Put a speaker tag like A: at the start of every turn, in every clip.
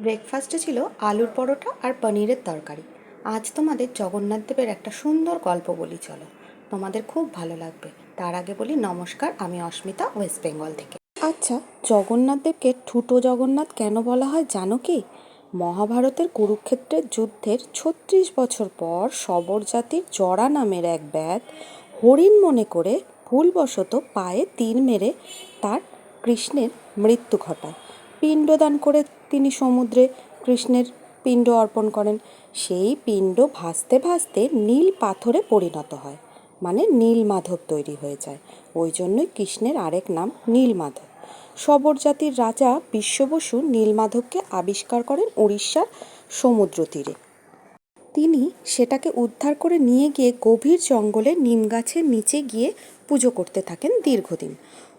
A: ব্রেকফাস্টে ছিল আলুর পরোটা আর পনিরের তরকারি। আজ তোমাদের জগন্নাথ দেবের একটা সুন্দর গল্প বলি চলো। তোমাদের খুব ভালো লাগবে। তার আগে বলি নমস্কার, আমি অস্মিতা ওয়েস্ট বেঙ্গল থেকে। আচ্ছা জগন্নাথ দেবকে ঠুটো জগন্নাথ কেন বলা হয় জানো কি? মহাভারতের কুরুক্ষেত্রের যুদ্ধের ছত্রিশ বছর পর সবর জাতির জরা নামের এক ব্যাগ হরিণ মনে করে ভুলবশত পায়ে তীর মেরে তার কৃষ্ণের মৃত্যু ঘটায়। পিণ্ডদান করে তিনি সমুদ্রে কৃষ্ণের পিণ্ড অর্পণ করেন। সেই পিণ্ড ভাসতে ভাসতে নীল পাথরে পরিণত হয় মানে নীল মাধব তৈরি হয়ে যায়। ওই জন্যই কৃষ্ণের আরেক নাম নীল মাধব। সবর জাতির রাজা বিশ্ববসু নীলমাধবকে আবিষ্কার করেন উড়িষ্যার সমুদ্র তীরে। তিনি সেটাকে উদ্ধার করে নিয়ে গিয়ে গভীর জঙ্গলে নিম গাছের নিচে গিয়ে পুজো করতে থাকেন দীর্ঘদিন।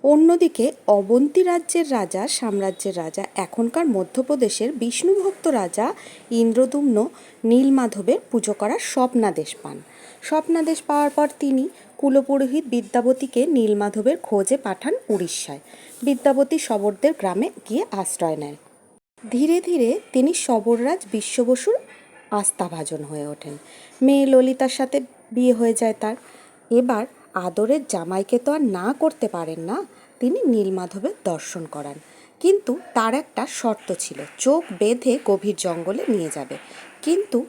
A: অন্যদিকে অবন্তী রাজ্যের রাজা, সাম্রাজ্যের রাজা, এখনকার মধ্যপ্রদেশের বিষ্ণুভক্ত রাজা ইন্দ্রদুম্ন নীলমাধবের পুজো করার স্বপ্নাদেশ পান। স্বপ্নাদেশ পাওয়ার পর তিনি কুলপুরোহিত বিদ্যাবতীকে নীলমাধবের খোঁজে পাঠান উড়িষ্যায়। বিদ্যাবতী শবরদের গ্রামে গিয়ে আশ্রয় নেয় ধীরে ধীরে তিনি সবররাজ বিশ্ববসুর আস্থাভাজন হয়ে ওঠেন। মেয়ে ললিতার সাথে বিয়ে হয়ে যায় তার। এবার আদরের জামাইকে তো আর না করতে পারেন না, তিনি নীলমাধবের দর্শন করান। কিন্তু তার একটা শর্ত ছিল, চোখ বেঁধে গভীর জঙ্গলে নিয়ে যাবে। কিন্তু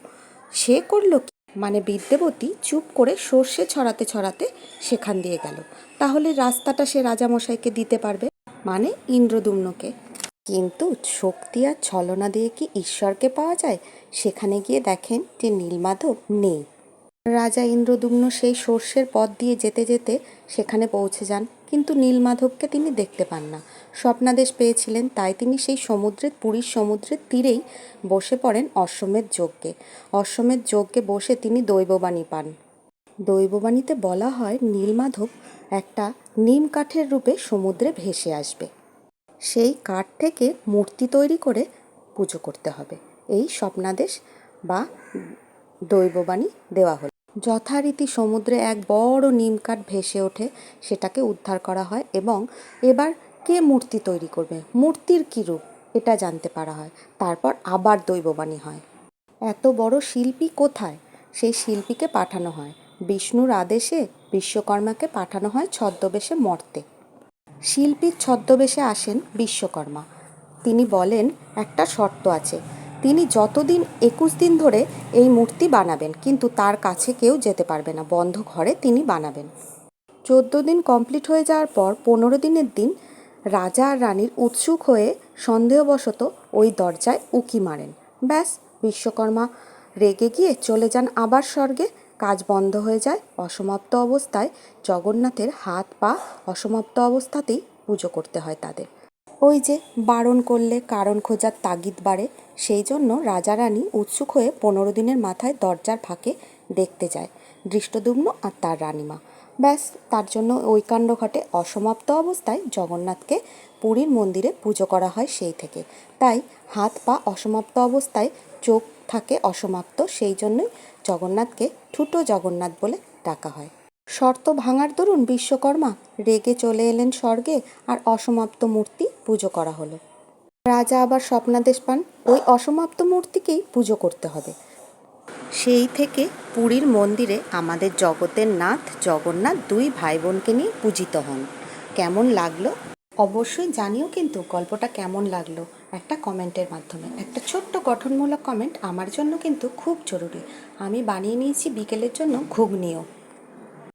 A: সে করল কি? মানে বিদ্যাবতী চুপ করে সর্ষে ছড়াতে ছড়াতে সেখান দিয়ে গেল। তাহলে রাস্তাটা সে রাজামশাইকে দিতে পারবে? মানে ইন্দ্রদুম্নকে। কিন্তু শক্তি আর ছলনা দিয়ে কি ঈশ্বরকে পাওয়া যায়? সেখানে গিয়ে দেখেন যে নীলমাধব নেই। রাজা ইন্দ্রদুম্ন সেই সর্ষের পথ দিয়ে যেতে যেতে সেখানে পৌঁছে যান, কিন্তু নীলমাধবকে তিনি দেখতে পান না। স্বপ্নাদেশ পেয়েছিলেন, তাই তিনি সেই সমুদ্রের পুরীর সমুদ্রের তীরেই বসে পড়েন অশ্বমেধ যজ্ঞে। অশ্বমেধ যজ্ঞে বসে তিনি দৈববাণী পান। দৈববাণীতে বলা হয়, নীলমাধব একটা নিম কাঠের রূপে সমুদ্রে ভেসে আসবে। সেই কাঠ থেকে মূর্তি তৈরি করে পুজো করতে হবে। এই স্বপ্নাদেশ বা দৈববাণী দেওয়া হলো। যথারীতি সমুদ্রে এক বড় নিম কাঠ ভেসে ওঠে, সেটাকে উদ্ধার করা হয় এবং এবার কে মূর্তি তৈরি করবে? মূর্তির কী রূপ? এটা জানতে পারা হয়। তারপর আবার দৈববাণী হয়। এত বড় শিল্পী কোথায়? সেই শিল্পীকে পাঠানো হয়। বিষ্ণুর আদেশে বিশ্বকর্মাকে পাঠানো হয় ছদ্মবেশে মর্তে। শিল্পীর ছদ্মবেশে আসেন বিশ্বকর্মা। তিনি বলেন, একটা শর্ত আছে। তিনি যতদিন একুশ দিন ধরে এই মূর্তি বানাবেন, কিন্তু তার কাছে কেউ যেতে পারবে না। বন্ধ ঘরে তিনি বানাবেন। চোদ্দ দিন কমপ্লিট হয়ে যাওয়ার পর পনেরো দিনের দিন রাজা আর রানীর উৎসুক হয়ে সন্দেহবশত ওই দরজায় উকি মারেন। ব্যাস, বিশ্বকর্মা রেগে গিয়ে চলে যান আবার স্বর্গে। কাজ বন্ধ হয়ে যায়, অসমাপ্ত অবস্থায় জগন্নাথের হাত পা অসমাপ্ত অবস্থাতেই পুজো করতে হয় তাদের। ওই যে বারণ করলে কারণ খোঁজার তাগিদ বাড়ে, সেই জন্য রাজা রানী উৎসুক হয়ে পনেরো দিনের মাথায় দরজার ফাঁকে দেখতে যায় দৃষ্টদুম্ন আর তার রানীমা। ব্যাস, তার জন্য ওই কাণ্ড ঘটে। অসমাপ্ত অবস্থায় জগন্নাথকে পুরীর মন্দিরে পুজো করা হয় সেই থেকে। তাই হাত পা অসমাপ্ত অবস্থায় চোখ থাকে অসমাপ্ত, সেই জন্যই জগন্নাথকে ঠুটো জগন্নাথ বলে ডাকা হয়। শর্ত ভাঙার দরুন বিশ্বকর্মা রেগে চলে এলেন স্বর্গে আর অসমাপ্ত মূর্তি পুজো করা হলো। রাজা আবার স্বপ্নাদেশ পান, ওই অসমাপ্ত মূর্তিকেই পুজো করতে হবে। সেই থেকে পুরীর মন্দিরে আমাদের জগতের নাথ জগন্নাথ দুই ভাই বোনকে নিয়ে পূজিত হন। কেমন লাগল? অবশ্যই জানিও কিন্তু গল্পটা কেমন লাগল একটা কমেন্টের মাধ্যমে। একটা ছোট্ট গঠনমূলক কমেন্ট আমার জন্য কিন্তু খুব জরুরি। আমি বানিয়ে নিয়েছি বিকেলের জন্য ঘুগনিও।